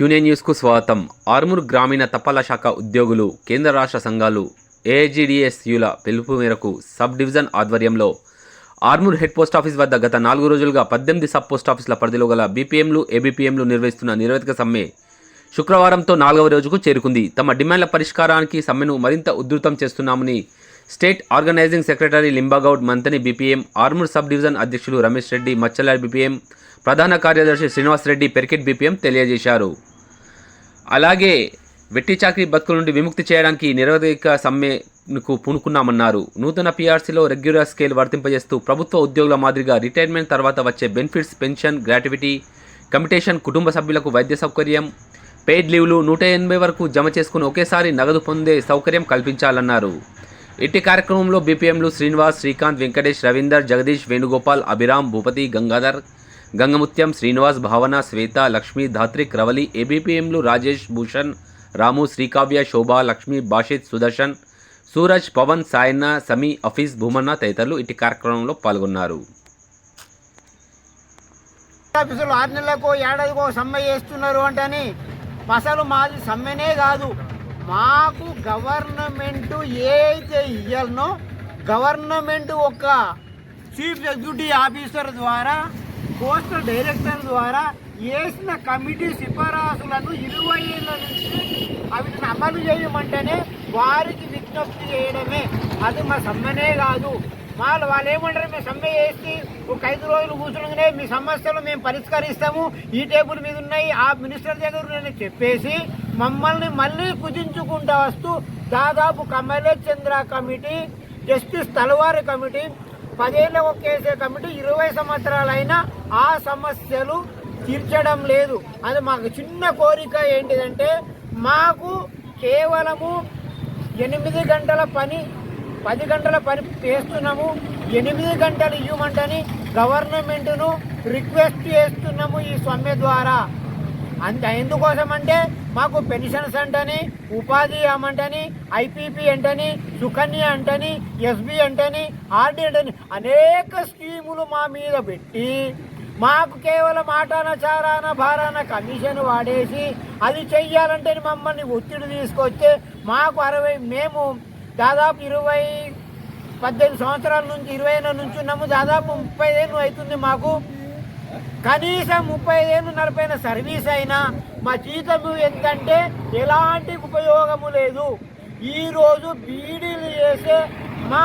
క్యూనే న్యూస్కు స్వాగతం. ఆర్మూర్ గ్రామీణ తపాలా శాఖ ఉద్యోగులు కేంద్ర రాష్ట్ర సంఘాలు ఏఐజీడీఎస్యుల పిలుపు మేరకు సబ్ డివిజన్ ఆధ్వర్యంలో ఆర్మూర్ హెడ్ పోస్ట్ ఆఫీస్ వద్ద గత నాలుగు రోజులుగా పద్దెనిమిది సబ్ పోస్ట్ ఆఫీసుల పరిధిలో గల బీపీఎంలు ఏబీపీఎంలు నిర్వహిస్తున్న నిరవధిక సమ్మె శుక్రవారంతో నాలుగవ రోజుకు చేరుకుంది. తమ డిమాండ్ల పరిష్కారానికి సమ్మెను మరింత ఉధృతం చేస్తున్నామని state organizing secretary Limbagoud Manthani BPM Armoor sub division అధ్యక్షులు రమేష్ రెడ్డి మచ్చలార్ బీపీఎం ప్రధాన కార్యదర్శి శ్రీనివాస్ రెడ్డి పెరికెట్ బీపీఎం తెలియజేశారు. అలాగే వెట్టి చాకరీ బతుకుల నుండి విముక్తి చేయడానికి నిరవధిక సమ్మెకు పూనుకున్నామన్నారు. నూతన పీఆర్సీలో రెగ్యులర్ స్కేల్ వర్తింపజేస్తూ ప్రభుత్వ ఉద్యోగుల మాదిరిగా రిటైర్మెంట్ తర్వాత వచ్చే బెనిఫిట్స్ పెన్షన్ గ్రాట్యుటీ కమిటేషన్ కుటుంబ సభ్యులకు వైద్య సౌకర్యం పెయిడ్ లీవ్లు నూట ఎనభై వరకు జమ చేసుకుని ఒకేసారి నగదు పొందే సౌకర్యం కల్పించాలన్నారు. ఇట్టి కార్యక్రమంలో బీపీఎంలు శ్రీనివాస్ శ్రీకాంత్ వెంకటేష్ రవీందర్ జగదీష్ వేణుగోపాల్ అభిరామ్ భూపతి గంగాధర్ గంగముత్యం శ్రీనివాస్ భావన శ్వేత లక్ష్మి ధాత్రి క్రవలి ఏబీపీఎంలు రాజేష్ భూషణ్ రాము శ్రీకావ్య శోభ లక్ష్మి భాషిత్ సుదర్శన్ సూరజ్ పవన్ సాయన్న సమీ అఫీస్ భూమన్న తదితరులు ఇట్టి కార్యక్రమంలో పాల్గొన్నారు. ఆఫీసులు ఆరు నెలలకు ఏడాదికో సమ్మె చేస్తున్నారు అంటని అసలు మాది సమ్మెనే కాదు. మాకు గవర్నమెంట్ ఏదైతే ఇయ్యాలనో గవర్నమెంట్ ఒక చీఫ్ ఎగ్జిక్యూటివ్ ఆఫీసర్ ద్వారా పోస్టల్ డైరెక్టర్ ద్వారా వేసిన కమిటీ సిఫారసులను ఇరవై ఏళ్ళ నుంచి వాటిని అమలు చేయమంటేనే వారికి విజ్ఞప్తి చేయడమే. అది మా సమ్మనే కాదు. వాళ్ళు వాళ్ళు ఏమంటారు మేము సమ్మె చేసి ఒక ఐదు రోజులు కూర్చుంటే మీ సమస్యలు మేము పరిష్కరిస్తాము. ఈ టేబుల్ మీద ఉన్నాయి ఆ మినిస్టర్ దగ్గర నేను చెప్పేసి మమ్మల్ని మళ్ళీ కుదించుకుంటూ వస్తూ దాదాపు Kamlesh Chandra committee justice Talwari committee పదేళ్ళ ఒక కేసే కమిటీ ఇరవై సంవత్సరాలైనా ఆ సమస్యలు తీర్చడం లేదు. అది మాకు చిన్న కోరిక ఏంటిదంటే మాకు కేవలము ఎనిమిది గంటల పని పది గంటల పని చేస్తున్నాము ఎనిమిది గంటలు ఇవ్వమంటని గవర్నమెంట్ను రిక్వెస్ట్ చేస్తున్నాము ఈ సమ్మె ద్వారా. అంత ఎందుకోసం అంటే మాకు పెన్షన్స్ అంటని ఉపాధి అమంటని ఐపీపీ అంటని సుకన్య అంటని ఎస్బీ అంటని ఆర్డీ అంటని అనేక స్కీములు మా మీద పెట్టి మాకు కేవలం ఆటాన చారాన భారాన కమిషన్ వాడేసి అది చెయ్యాలంటే మమ్మల్ని ఒత్తిడి తీసుకొస్తే మాకు అరవై మేము దాదాపు ఇరవై పద్దెనిమిది సంవత్సరాల నుంచి ఇరవై ఏళ్ళ నుంచి ఉన్నాము. దాదాపు ముప్పై ఏళ్ళు అవుతుంది మాకు. కనీసం ముప్పై ఏళ్ళు నలభైన సర్వీస్ అయినా మా జీతం ఎంతంటే ఎలాంటి ఉపయోగము లేదు. ఈరోజు బీడీలు చేసే మా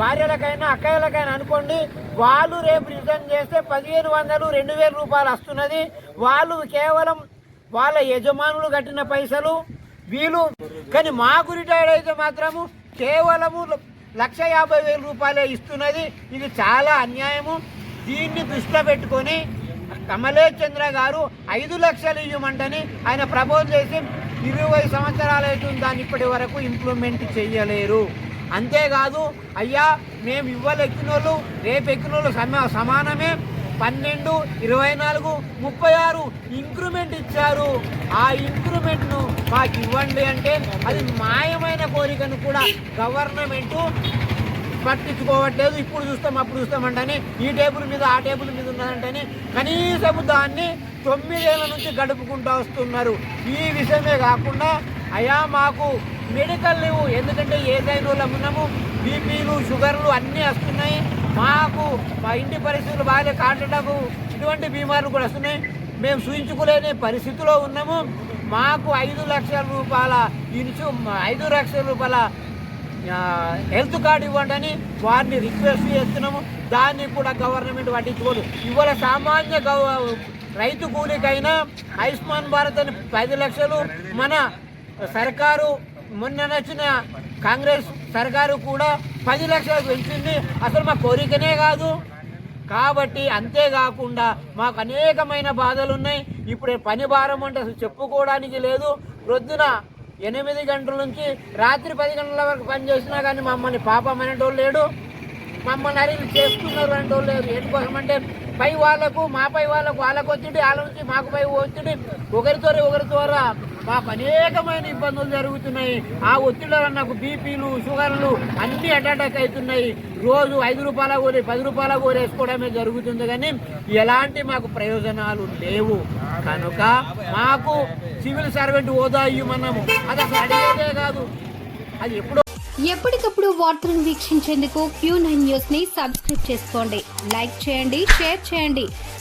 భార్యలకైనా అక్కయ్యలకైనా అనుకోండి వాళ్ళు రేపు రిటర్న్ చేస్తే పదిహేను వందలు రెండు వేల రూపాయలు వస్తున్నది. వాళ్ళు కేవలం వాళ్ళ యజమానులు కట్టిన పైసలు వీళ్ళు కానీ మాకు రిటైర్డ్ అయితే మాత్రము కేవలము లక్ష యాభై వేల రూపాయలే ఇస్తున్నది. ఇది చాలా అన్యాయము. దీన్ని దృష్టిలో పెట్టుకొని కమలే చంద్ర గారు ఐదు లక్షలు ఇవ్వమంటని ఆయన ప్రపోజ్ చేసి ఇరవై సంవత్సరాలు అవుతుంది. దాన్ని ఇప్పటి వరకు ఇంప్లిమెంట్ చేయలేరు. అంతేకాదు అయ్యా మేము ఇవ్వాలి ఎక్కినోళ్ళు రేపు ఎక్కినోళ్ళు సమా సమానమే. పన్నెండు ఇరవై నాలుగు ముప్పై ఆరు ఇంక్రిమెంట్ ఇచ్చారు. ఆ ఇంక్రిమెంట్ను మాకు ఇవ్వండి అంటే అది మాయమైన కోరికను కూడా గవర్నమెంటు పట్టించుకోవట్లేదు. ఇప్పుడు చూస్తాం అప్పుడు చూస్తామంటని ఈ టేబుల్ మీద ఆ టేబుల్ మీద ఉన్నదంటని కనీసము దాన్ని తొమ్మిదేళ్ళ నుంచి గడుపుకుంటూ వస్తున్నారు. ఈ విషయమే కాకుండా అయా మాకు మెడికల్ లేవు. ఎందుకంటే ఏదైనా ఉన్నాము. బీపీలు షుగర్లు అన్నీ వస్తున్నాయి. మాకు మా ఇంటి పరిస్థితులు బాగాలే. కాంటకు ఇటువంటి బీమార్లు కూడా వస్తున్నాయి. మేము సూచించుకోలేని పరిస్థితిలో ఉన్నాము. మాకు ఐదు లక్షల రూపాయల ఇన్సూ ఐదు లక్షల రూపాయల హెల్త్ కార్డు ఇవ్వండి అని వారిని రిక్వెస్ట్ చేస్తున్నాము. దాన్ని కూడా గవర్నమెంట్ పట్టించుకోదు. ఇవాళ సామాన్య గవ- రైతు కూలికైనా ఆయుష్మాన్ భారత్ అని పది లక్షలు మన సర్కారు మొన్న నచ్చిన కాంగ్రెస్ సర్కారు కూడా పది లక్షలు పెంచింది. అసలు మా కోరికనే కాదు. కాబట్టి అంతేకాకుండా మాకు అనేకమైన బాధలు ఉన్నాయి. ఇప్పుడు పని భారం అంటే అసలు చెప్పుకోవడానికి లేదు. ప్రొద్దున ఎనిమిది గంటల నుంచి రాత్రి పది గంటల వరకు పని చేసినా కానీ మమ్మల్ని పాపం అనేటోళ్ళు లేడు. మమ్మల్ని అడిగి చేస్తున్నారు అనేటోళ్ళు లేరు. ఎందుకోసం అంటే పై వాళ్ళకు మా పై వాళ్ళకు వాళ్ళకు ఒత్తిడి వాళ్ళ నుంచి మాకు పై ఒత్తిడి. ఒకరితో ఒకరి ద్వారా మాకు అనేకమైన ఇబ్బందులు జరుగుతున్నాయి. ఆ ఒత్తిడి వల్ల నాకు బీపీలు షుగర్లు అన్ని అటాటాక్ అవుతున్నాయి. రోజు ఐదు రూపాయల కూర పది రూపాయల కూర వేసుకోవడమే జరుగుతుంది కానీ ఎలాంటి మాకు ప్రయోజనాలు లేవు. కనుక మాకు సివిల్ సర్వెంట్ హోదా ఇవ్వమన్నాము. అది అసలు అడిగేదే కాదు. అది ఎప్పుడో ఎప్పటికప్పుడు వార్తలను వీక్షించేందుకు క్యూ నైన్ న్యూస్ని సబ్స్క్రైబ్ చేసుకోండి. లైక్ చేయండి షేర్ చేయండి.